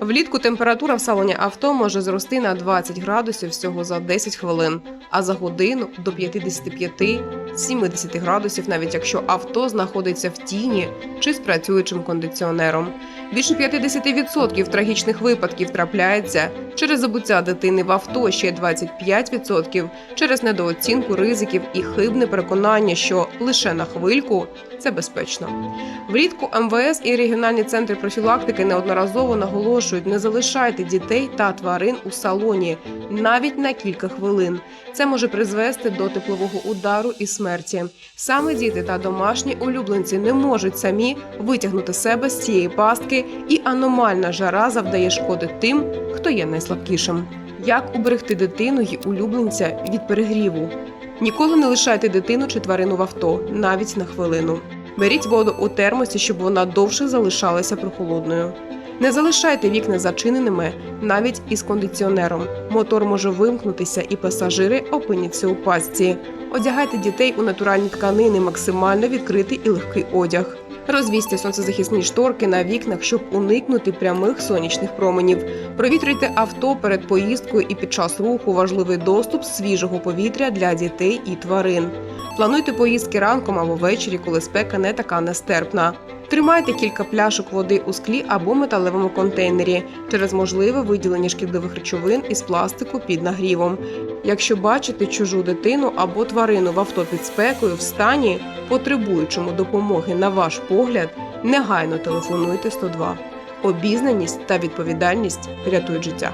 Влітку температура в салоні авто може зрости на 20 градусів всього за 10 хвилин, а за годину до 55-70 градусів, навіть якщо авто знаходиться в тіні чи з працюючим кондиціонером. Більше 50% трагічних випадків трапляється через забуття дитини в авто, ще 25% через недооцінку ризиків і хибне переконання, що лише на хвильку це безпечно. Влітку МВС і регіональні центри профілактики неодноразово наголошують: не залишайте дітей та тварин у салоні навіть на кілька хвилин. Це може призвести до теплового удару і смерті. Саме діти та домашні улюбленці не можуть самі витягнути себе з цієї пастки, і аномальна жара завдає шкоди тим, хто є найслабкішим. Як уберегти дитину й улюбленця від перегріву? Ніколи не лишайте дитину чи тварину в авто, навіть на хвилину. Беріть воду у термосі, щоб вона довше залишалася прохолодною. Не залишайте вікна зачиненими навіть із кондиціонером. Мотор може вимкнутися, і пасажири опиняться у пастці. Одягайте дітей у натуральні тканини, максимально відкритий і легкий одяг. Розвісьте сонцезахисні шторки на вікнах, щоб уникнути прямих сонячних променів. Провітрюйте авто перед поїздкою і під час руху важливий доступ свіжого повітря для дітей і тварин. Плануйте поїздки ранком або ввечері, коли спека не така нестерпна. Тримайте кілька пляшок води у склі або металевому контейнері через можливе виділення шкідливих речовин із пластику під нагрівом. Якщо бачите чужу дитину або тварину в авто під спекою в стані, потребуючому допомоги на ваш погляд, негайно телефонуйте 102. Обізнаність та відповідальність рятують життя.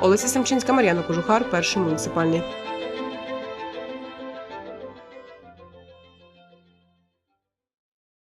Олеся Семчинська, Мар'яна Кожухар, перший муніципальний.